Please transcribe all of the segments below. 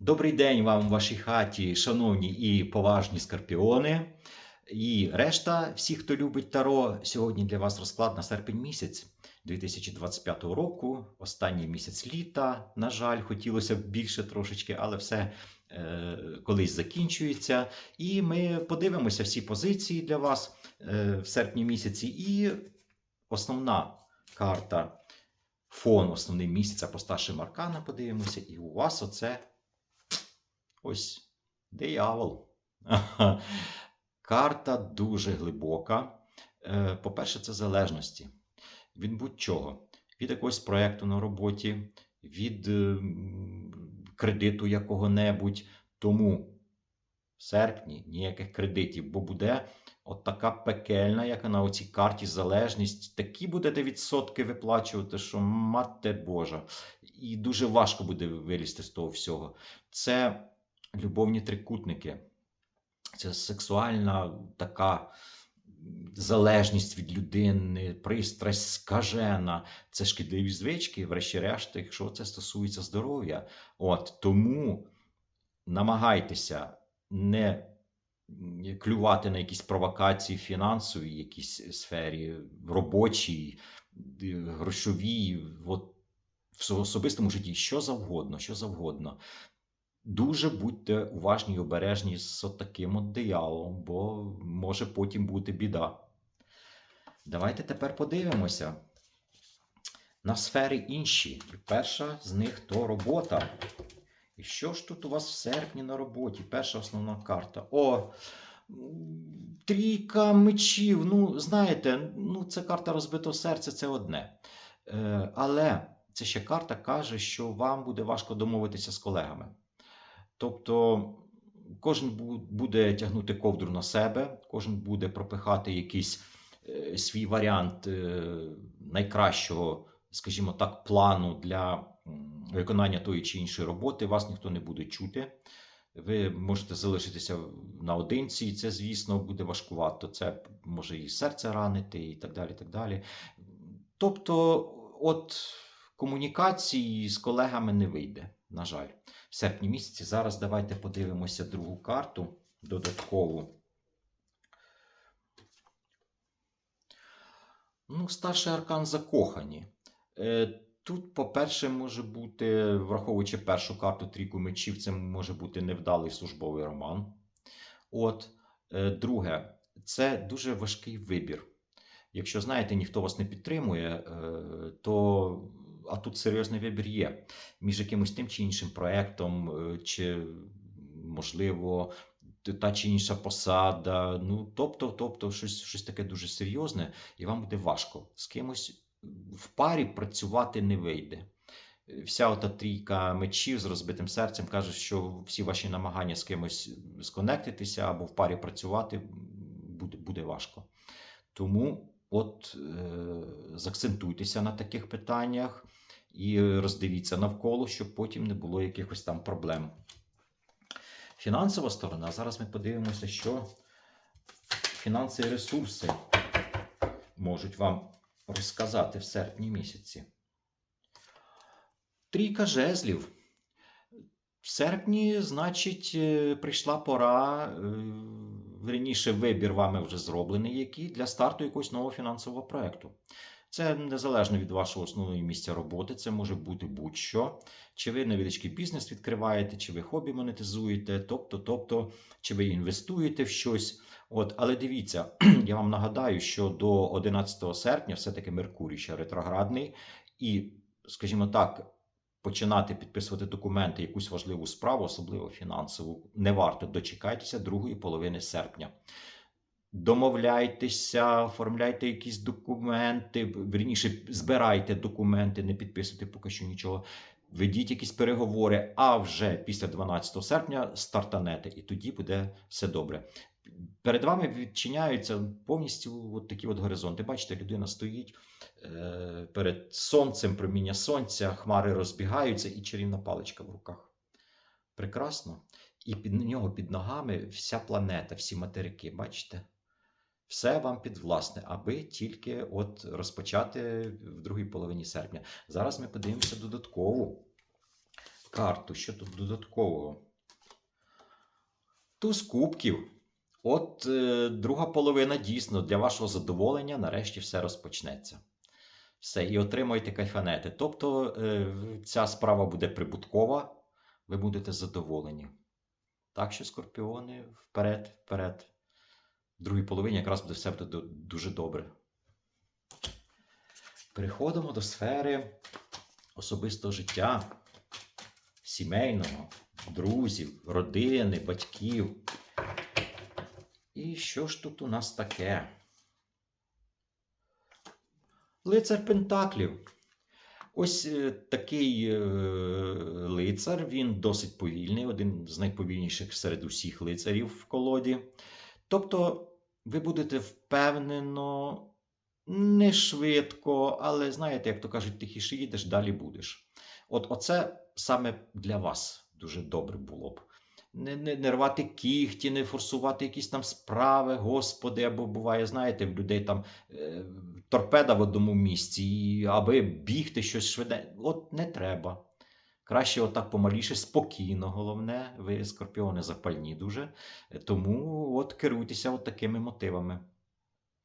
Добрий день вам в вашій хаті, шановні і поважні скорпіони. І решта, всі, хто любить Таро, сьогодні для вас розклад на серпень місяць 2025 року, останній місяць літа. На жаль, хотілося б більше трошечки, але все е, колись закінчується. І ми подивимося всі позиції для вас е, в серпні місяці. І основна карта, фон, основний місяця по старшим арканам подивимося. І у вас оце ось диявол. Карта дуже глибока. Е, По-перше, це залежності від будь-чого, від якогось проєкту на роботі, від е, кредиту якого-небудь. Тому в серпні ніяких кредитів, бо буде от така пекельна, як на оцій карті залежність. Такі будете відсотки виплачувати, що мати Божа. І дуже важко буде вилізти з того всього. Це любовні трикутники. Це сексуальна така залежність від людини, пристрасть скажена. Це шкідливі звички, врешті-решт, якщо це стосується здоров'я. От тому намагайтеся не клювати на якісь провокації фінансові, якісь сфері, робочій, грошовій, от в особистому житті, що завгодно, що завгодно. Дуже будьте уважні і обережні з таким от дияволом, бо може потім бути біда. Давайте тепер подивимося на сфери інші. І перша з них то робота. І що ж тут у вас в серпні на роботі? Перша основна карта. О, трійка мечів. Ну, знаєте, ну, це карта розбитого серця, це одне. Е, але це ще карта каже, що вам буде важко домовитися з колегами. Тобто кожен буде тягнути ковдру на себе, кожен буде пропихати якийсь е, свій варіант е, найкращого, скажімо так, плану для виконання тої чи іншої роботи. Вас ніхто не буде чути. Ви можете залишитися наодинці, і це, звісно, буде важкувато. Це може і серце ранити, і так далі. і так далі. Тобто, от комунікації з колегами не вийде, на жаль в серпні місяці. Зараз давайте подивимося другу карту додаткову. Ну, старший аркан закохані. Е, Тут, по-перше, може бути, враховуючи першу карту трійку мечів, це може бути невдалий службовий роман. От, е, друге, це дуже важкий вибір. Якщо знаєте, ніхто вас не підтримує, е, то а тут серйозний вибір є між якимось тим чи іншим проектом, е, чи, можливо, та чи інша посада. Ну, тобто, тобто, щось, щось таке дуже серйозне, і вам буде важко. З кимось в парі працювати не вийде. Вся ота трійка мечів з розбитим серцем каже, що всі ваші намагання з кимось сконектитися або в парі працювати буде, буде важко. Тому от е, заакцентуйтеся на таких питаннях і роздивіться навколо, щоб потім не було якихось там проблем. Фінансова сторона. Зараз ми подивимося, що фінанси і ресурси можуть вам розказати в серпні місяці. Трійка жезлів. В серпні, значить, е, прийшла пора, е, верніше, вибір вами вже зроблений, який для старту якогось нового фінансового проєкту. Це незалежно від вашого основного місця роботи, це може бути будь-що. Чи ви невеличкий бізнес відкриваєте, чи ви хобі монетизуєте, тобто, тобто, чи ви інвестуєте в щось. От, але дивіться, я вам нагадаю, що до 11 серпня все-таки Меркурій ще ретроградний, і, скажімо так, починати підписувати документи, якусь важливу справу, особливо фінансову, не варто. Дочекайтеся другої половини серпня. Домовляйтеся, оформляйте якісь документи, вірніше, збирайте документи, не підписуйте поки що нічого. Ведіть якісь переговори, а вже після 12 серпня стартанете, і тоді буде все добре. Перед вами відчиняються повністю от такі от горизонти. Бачите, людина стоїть е, перед сонцем, проміння сонця, хмари розбігаються і чарівна паличка в руках. Прекрасно. І під нього під ногами вся планета, всі материки, бачите? Все вам підвласне, аби тільки от розпочати в другій половині серпня. Зараз ми подивимося додаткову карту. Що тут додаткового? Туз кубків. От е, друга половина дійсно для вашого задоволення нарешті все розпочнеться. Все, і отримуєте кайфанети. Тобто е, ця справа буде прибуткова, ви будете задоволені. Так що, скорпіони, вперед, вперед. В другій половині якраз буде все буде дуже добре. Переходимо до сфери особистого життя, сімейного, друзів, родини, батьків. І що ж тут у нас таке? Лицар Пентаклів. Ось е, такий е, лицар, він досить повільний, один з найповільніших серед усіх лицарів в колоді. Тобто, ви будете впевнено, не швидко, але знаєте, як то кажуть, тихіше їдеш, далі будеш. От оце саме для вас дуже добре було б. Не, не, не рвати кіхті, не форсувати якісь там справи, господи, або буває, знаєте, в людей там е, торпеда в одному місці, і аби бігти щось швиде. От не треба. Краще отак помаліше, спокійно, головне, ви скорпіони запальні дуже. Е, Тому от керуйтеся от такими мотивами.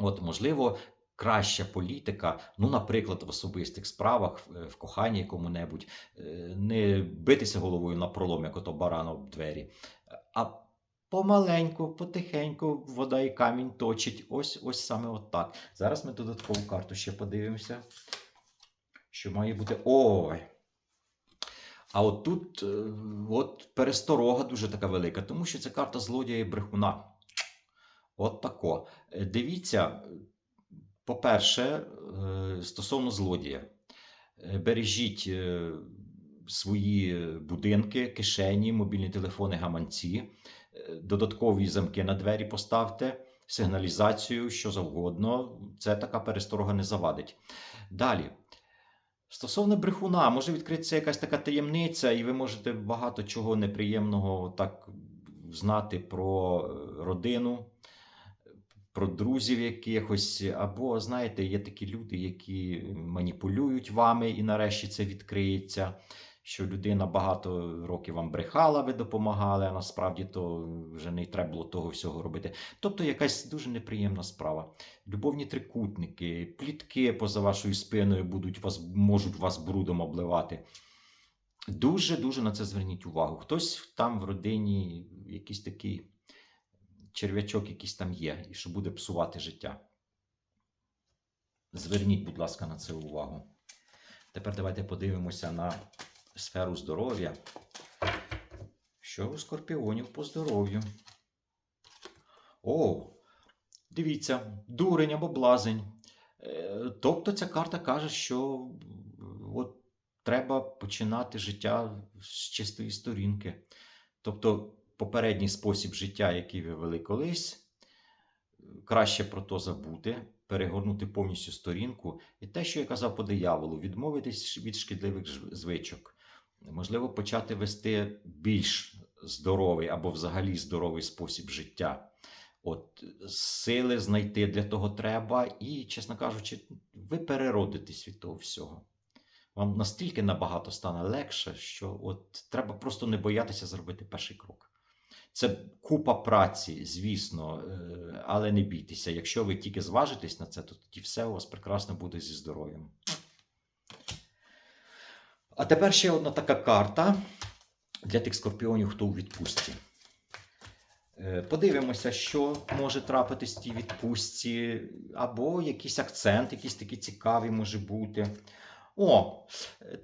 От, можливо, краща політика, ну, наприклад, в особистих справах, в- в коханні кому-небудь, е, не битися головою на пролом, як ото баран об двері, а помаленьку, потихеньку вода і камінь точить. Ось ось саме от так. Зараз ми додаткову карту ще подивимося. Що має бути. Ой! А от тут е, от пересторога дуже така велика, тому що це карта злодія і брехуна. От тако. Е, Дивіться, по-перше, е, стосовно злодія, Е, бережіть е, свої будинки, кишені, мобільні телефони, гаманці, додаткові замки на двері поставте, сигналізацію, що завгодно. Це така пересторога не завадить. Далі. Стосовно брехуна, може відкритися якась така таємниця, і ви можете багато чого неприємного так знати про родину, про друзів якихось, або, знаєте, є такі люди, які маніпулюють вами, і нарешті це відкриється. Що людина багато років вам брехала, ви допомагали, а насправді то вже не треба було того всього робити. Тобто якась дуже неприємна справа. Любовні трикутники, плітки поза вашою спиною будуть вас, можуть вас брудом обливати. Дуже дуже на це зверніть увагу. Хтось там в родині якийсь такий черв'ячок, якийсь там є, і що буде псувати життя. Зверніть, будь ласка, на це увагу. Тепер давайте подивимося на сферу здоров'я. Що у скорпіонів по здоров'ю? О, дивіться, дурень або блазень. Е, Тобто ця карта каже, що от треба починати життя з чистої сторінки. Тобто, попередній спосіб життя, який ви вели колись, краще про то забути, перегорнути повністю сторінку. І те, що я казав по дияволу, відмовитись від шкідливих звичок. Можливо, почати вести більш здоровий або взагалі здоровий спосіб життя. От сили знайти для того треба, і, чесно кажучи, ви переродитесь від того всього. Вам настільки набагато стане легше, що от треба просто не боятися зробити перший крок. Це купа праці, звісно, е, але не бійтеся. Якщо ви тільки зважитесь на це, то тоді все у вас прекрасно буде зі здоров'ям. А тепер ще одна така карта для тих скорпіонів, хто у відпустці. Е, Подивимося, що може трапитись в тій відпустці, або якийсь акцент, якийсь такий цікавий може бути. О,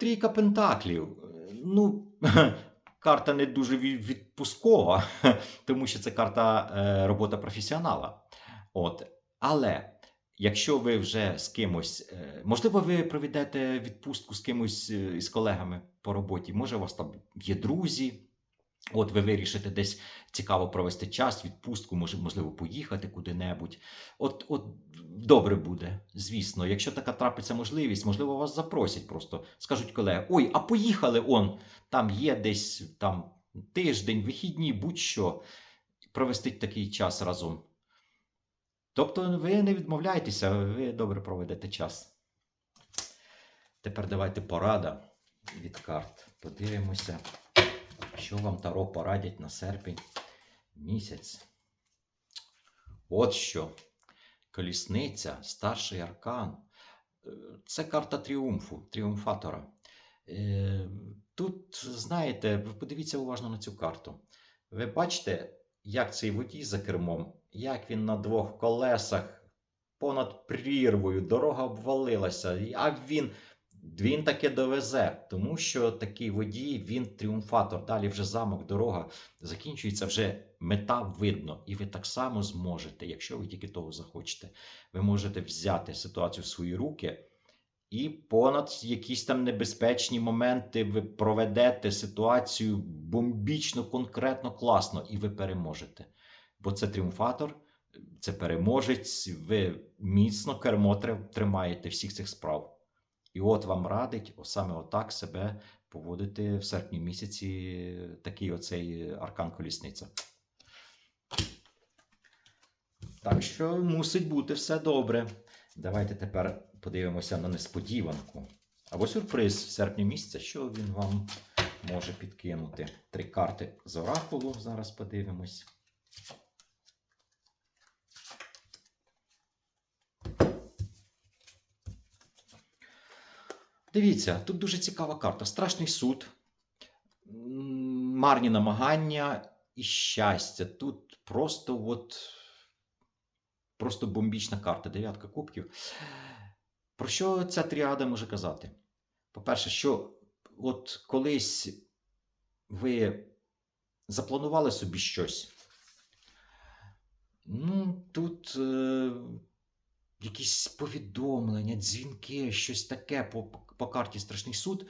трійка пентаклів. Е, Ну, карта не дуже відпускова, тому що це карта е, робота професіонала. От. Але якщо ви вже з кимось, е, можливо, ви проведете відпустку з кимось е, із колегами по роботі, може, у вас там є друзі. От ви вирішите десь цікаво провести час, відпустку, можливо, поїхати куди-небудь. От, от добре буде, звісно. Якщо така трапиться можливість, можливо, вас запросять просто. Скажуть колеги: ой, а поїхали он, там є десь там тиждень, вихідні, будь-що. Провести такий час разом. Тобто ви не відмовляйтеся, ви добре проведете час. Тепер давайте порада від карт. подивимося, що вам Таро порадять на серпень місяць. От що. Колісниця, старший аркан. Е, Це карта тріумфу, тріумфатора. Е, Тут, знаєте, подивіться уважно на цю карту. Ви бачите, як цей водій за кермом, як він на двох колесах понад прірвою, дорога обвалилася, а він, він таки довезе, тому що такий водій, він тріумфатор. Далі вже замок, дорога закінчується, вже мета видно. І ви так само зможете, якщо ви тільки того захочете, ви можете взяти ситуацію в свої руки. І понад якісь там небезпечні моменти ви проведете ситуацію бомбічно, конкретно, класно, і ви переможете. Бо це тріумфатор, це переможець, ви міцно кермо тримаєте всіх цих справ. І от вам радить саме отак себе поводити в серпні місяці такий оцей аркан колісниця. Так що мусить бути все добре. Давайте тепер подивимося на несподіванку. Або сюрприз в серпні місяця, що він вам може підкинути. Три карти з оракулу. Зараз подивимось. Дивіться, тут дуже цікава карта. Страшний суд, марні намагання і щастя. Тут просто от. Просто бомбічна карта, дев'ятка кубків. Про що ця тріада може казати? По-перше, що от колись ви запланували собі щось. Ну, тут е, якісь повідомлення, дзвінки, щось таке по, по карті Страшний суд.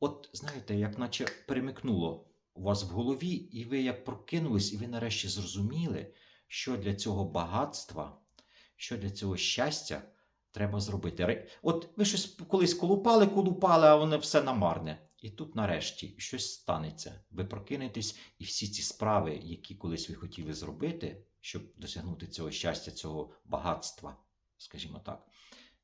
От, знаєте, як наче перемикнуло у вас в голові, і ви як прокинулись, і ви нарешті зрозуміли, що для цього багатства, що для цього щастя треба зробити. От ви щось колись колупали, колупали, а воно все намарне. І тут нарешті щось станеться. Ви прокинетесь, і всі ці справи, які колись ви хотіли зробити, щоб досягнути цього щастя, цього багатства, скажімо так.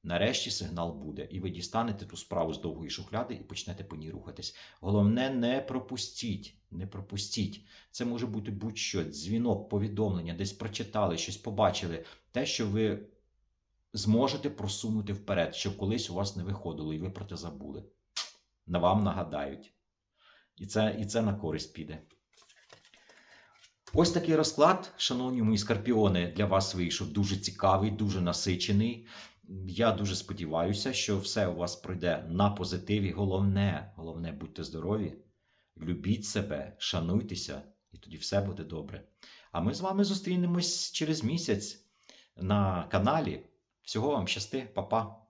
Нарешті сигнал буде, і ви дістанете ту справу з довгої шухляди і почнете по ній рухатись. Головне, не пропустіть, не пропустіть. Це може бути будь-що, дзвінок, повідомлення, десь прочитали, щось побачили. Те, що ви зможете просунути вперед, що колись у вас не виходило, і ви про це забули. На вам нагадають. І це, і це на користь піде. Ось такий розклад, шановні мої скорпіони, для вас вийшов дуже цікавий, дуже насичений. Я дуже сподіваюся, що все у вас пройде на позитиві. Головне, головне, будьте здорові, любіть себе, шануйтеся, і тоді все буде добре. А ми з вами зустрінемось через місяць на каналі. Всього вам щасти, па-па!